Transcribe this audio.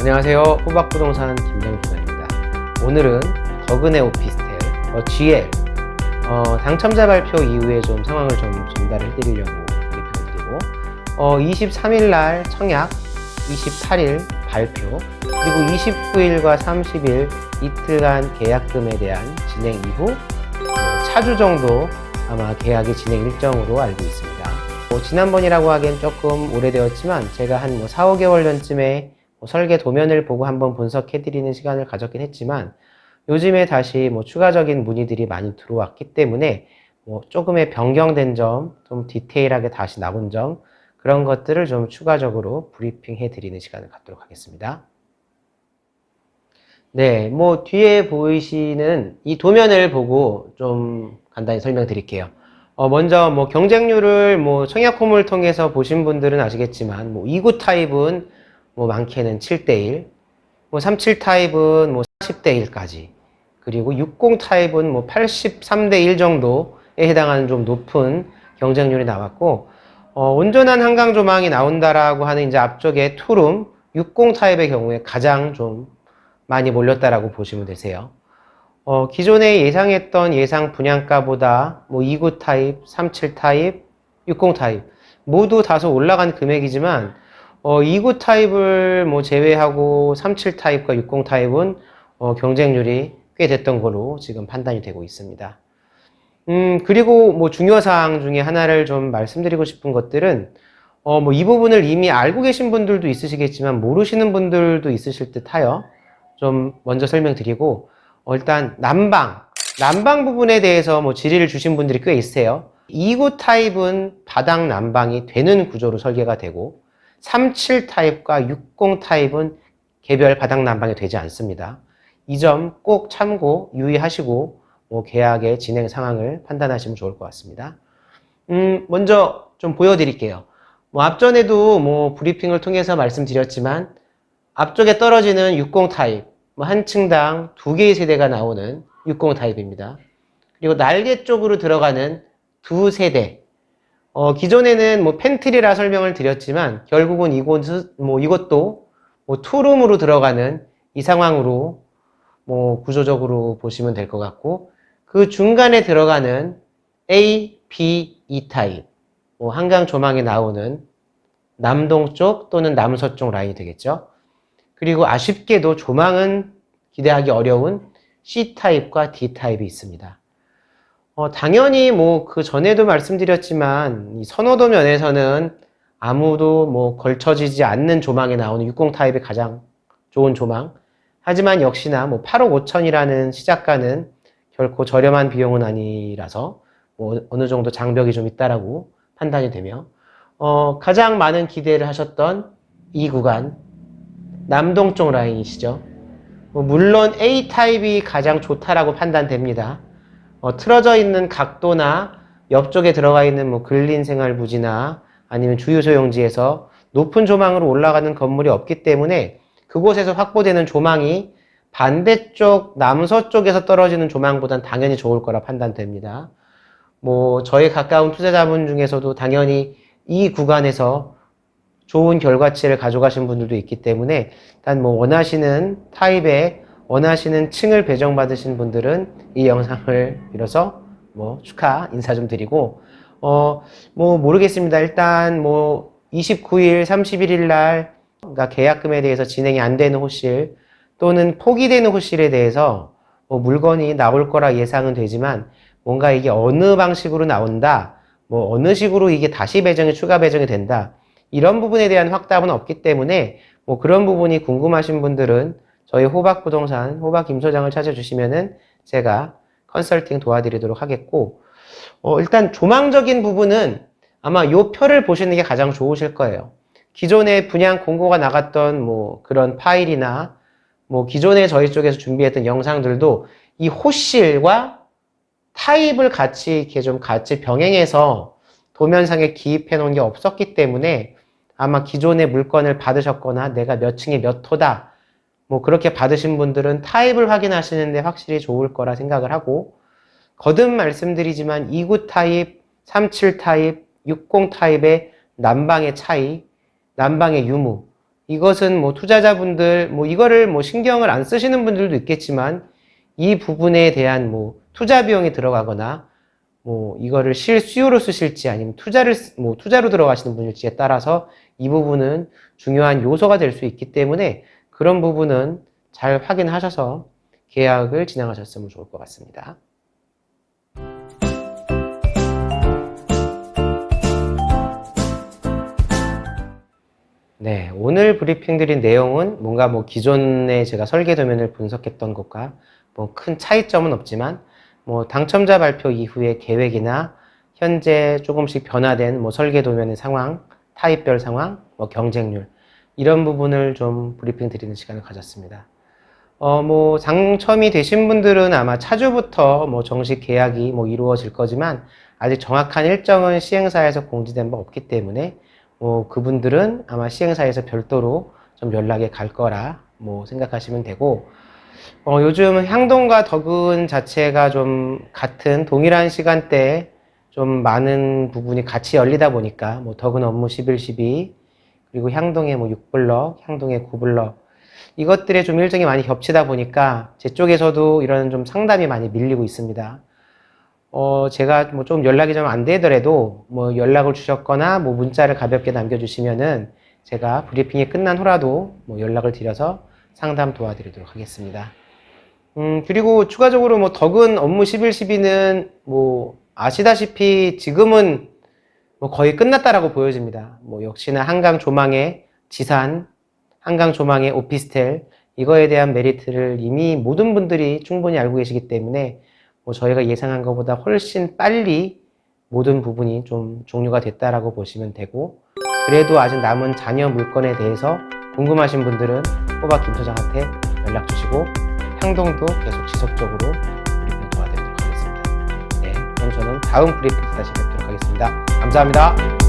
안녕하세요. 호박부동산 김정준입니다. 오늘은 더근의 오피스텔 어, GL 어, 당첨자 발표 이후에 좀 상황을 좀 전달을 해드리려고 브리핑을 드리고 어, 23일 날 청약, 28일 발표 그리고 29일과 30일 이틀간 계약금에 대한 진행 이후 어, 차주 정도 아마 계약의 진행 일정으로 알고 있습니다. 뭐 지난번이라고 하기엔 조금 오래되었지만 제가 한 뭐 4, 5개월 전쯤에 뭐 설계 도면을 보고 한번 분석해드리는 시간을 가졌긴 했지만 요즘에 다시 뭐 추가적인 문의들이 많이 들어왔기 때문에 뭐 조금의 변경된 점, 좀 디테일하게 다시 나온 점 그런 것들을 좀 추가적으로 브리핑해 드리는 시간을 갖도록 하겠습니다. 네, 뭐 뒤에 보이시는 이 도면을 보고 좀 간단히 설명드릴게요. 어, 먼저 뭐 경쟁률을 뭐 청약홈을 통해서 보신 분들은 아시겠지만 뭐 2구 타입은 뭐 많게는 7대1, 뭐 37 타입은 뭐 40대 1까지, 그리고 60 타입은 뭐 83대 1 정도에 해당하는 좀 높은 경쟁률이 나왔고, 어, 온전한 한강 조망이 나온다라고 하는 이제 앞쪽에 투룸 60 타입의 경우에 가장 좀 많이 몰렸다라고 보시면 되세요. 어, 기존에 예상했던 예상 분양가보다 뭐 29 타입, 37 타입, 60 타입 모두 다소 올라간 금액이지만 어, 29 타입을 뭐 제외하고 37 타입과 60 타입은 어, 경쟁률이 꽤 됐던 거로 지금 판단이 되고 있습니다. 음, 그리고 뭐 중요 사항 중에 하나를 좀 말씀드리고 싶은 것들은 어, 뭐 이 부분을 이미 알고 계신 분들도 있으시겠지만 모르시는 분들도 있으실 듯 하여 좀 먼저 설명드리고 어, 일단 난방, 난방 부분에 대해서 뭐 질의를 주신 분들이 꽤 있으세요. 29 타입은 바닥 난방이 되는 구조로 설계가 되고 37 타입과 60 타입은 개별 바닥 난방이 되지 않습니다. 이 점 꼭 참고 유의하시고 뭐 계약의 진행 상황을 판단하시면 좋을 것 같습니다. 음, 먼저 좀 보여드릴게요. 뭐 앞전에도 뭐 브리핑을 통해서 말씀드렸지만 앞쪽에 떨어지는 60 타입, 뭐 한 층당 두 개의 세대가 나오는 60 타입입니다. 그리고 날개 쪽으로 들어가는 두 세대. 어, 기존에는 뭐 펜트리라 설명을 드렸지만 결국은 이곳, 뭐 이것도 뭐 투룸으로 들어가는 이 상황으로 뭐 구조적으로 보시면 될 것 같고 그 중간에 들어가는 A, B, E 타입 뭐 한강 조망에 나오는 남동쪽 또는 남서쪽 라인이 되겠죠. 그리고 아쉽게도 조망은 기대하기 어려운 C 타입과 D 타입이 있습니다. 어, 당연히 뭐 그 전에도 말씀드렸지만 이 선호도 면에서는 아무도 뭐 걸쳐지지 않는 조망에 나오는 60 타입이 가장 좋은 조망. 하지만 역시나 뭐 8억 5천이라는 시작가는 결코 저렴한 비용은 아니라서 뭐 어느 정도 장벽이 좀 있다라고 판단이 되며 어, 가장 많은 기대를 하셨던 이 구간 남동쪽 라인이시죠. 뭐 물론 A 타입이 가장 좋다라고 판단됩니다. 어, 틀어져 있는 각도나 옆쪽에 들어가 있는 뭐 근린 생활 부지나 아니면 주유소 용지에서 높은 조망으로 올라가는 건물이 없기 때문에 그곳에서 확보되는 조망이 반대쪽 남서쪽에서 떨어지는 조망보단 당연히 좋을 거라 판단됩니다. 뭐 저희 가까운 투자자분 중에서도 당연히 이 구간에서 좋은 결과치를 가져가신 분들도 있기 때문에 일단 뭐 원하시는 타입의 원하시는 층을 배정받으신 분들은 이 영상을 빌어서 뭐 축하 인사 좀 드리고 어 뭐 모르겠습니다. 일단 뭐 29일, 31일 날 그러니까 계약금에 대해서 진행이 안 되는 호실 또는 포기되는 호실에 대해서 뭐 물건이 나올 거라 예상은 되지만 뭔가 이게 어느 방식으로 나온다, 뭐 어느 식으로 이게 다시 배정이 추가 배정이 된다 이런 부분에 대한 확답은 없기 때문에 뭐 그런 부분이 궁금하신 분들은 저희 호박 부동산 호박 김 소장을 찾아주시면은 제가 컨설팅 도와드리도록 하겠고 어, 일단 조망적인 부분은 아마 요 표를 보시는 게 가장 좋으실 거예요. 기존에 분양 공고가 나갔던 뭐 그런 파일이나 뭐 기존에 저희 쪽에서 준비했던 영상들도 이 호실과 타입을 같이 이렇게 좀 같이 병행해서 도면상에 기입해 놓은 게 없었기 때문에 아마 기존의 물건을 받으셨거나 내가 몇 층에 몇 호다 뭐 그렇게 받으신 분들은 타입을 확인하시는데 확실히 좋을 거라 생각을 하고 거듭 말씀드리지만 29 타입, 37 타입, 60 타입의 난방의 차이, 난방의 유무. 이것은 뭐 투자자분들 뭐 이거를 뭐 신경을 안 쓰시는 분들도 있겠지만 이 부분에 대한 뭐 투자 비용이 들어가거나 뭐 이거를 실수요로 쓰실지 아니면 투자를 쓰- 뭐 투자로 들어가시는 분일지에 따라서 이 부분은 중요한 요소가 될 수 있기 때문에 그런 부분은 잘 확인하셔서 계약을 진행하셨으면 좋을 것 같습니다. 네, 오늘 브리핑 드린 내용은 뭔가 뭐 기존에 제가 설계 도면을 분석했던 것과 뭐 큰 차이점은 없지만 뭐 당첨자 발표 이후의 계획이나 현재 조금씩 변화된 뭐 설계 도면의 상황, 타입별 상황, 뭐 경쟁률 이런 부분을 좀 브리핑 드리는 시간을 가졌습니다. 어, 뭐 당첨이 되신 분들은 아마 차주부터 뭐 정식 계약이 뭐 이루어질 거지만 아직 정확한 일정은 시행사에서 공지된 바 없기 때문에 뭐 그분들은 아마 시행사에서 별도로 좀 연락이 갈 거라 뭐 생각하시면 되고 어, 요즘 향동과 덕은 자체가 좀 같은 동일한 시간대에 좀 많은 부분이 같이 열리다 보니까 뭐 덕은 업무 11, 12 그리고 향동의 뭐 6블럭, 향동의 9블럭 이것들의 좀 일정이 많이 겹치다 보니까 제 쪽에서도 이런 좀 상담이 많이 밀리고 있습니다. 어, 제가 뭐 좀 연락이 좀 안 되더라도 뭐 연락을 주셨거나 뭐 문자를 가볍게 남겨주시면은 제가 브리핑이 끝난 후라도 뭐 연락을 드려서 상담 도와드리도록 하겠습니다. 음, 그리고 추가적으로 뭐 덕은 업무 11, 12는 뭐 아시다시피 지금은 뭐 거의 끝났다라고 보여집니다. 뭐 역시나 한강 조망의 지산, 한강 조망의 오피스텔 이거에 대한 메리트를 이미 모든 분들이 충분히 알고 계시기 때문에 뭐 저희가 예상한 것보다 훨씬 빨리 모든 부분이 좀 종료가 됐다라고 보시면 되고 그래도 아직 남은 잔여 물건에 대해서 궁금하신 분들은 호박 김 소장한테 연락 주시고 향동도 계속 지속적으로 도와드리도록 하겠습니다. 네, 그럼 저는 다음 브리핑 때 다시 뵙도록 하겠습니다. 감사합니다.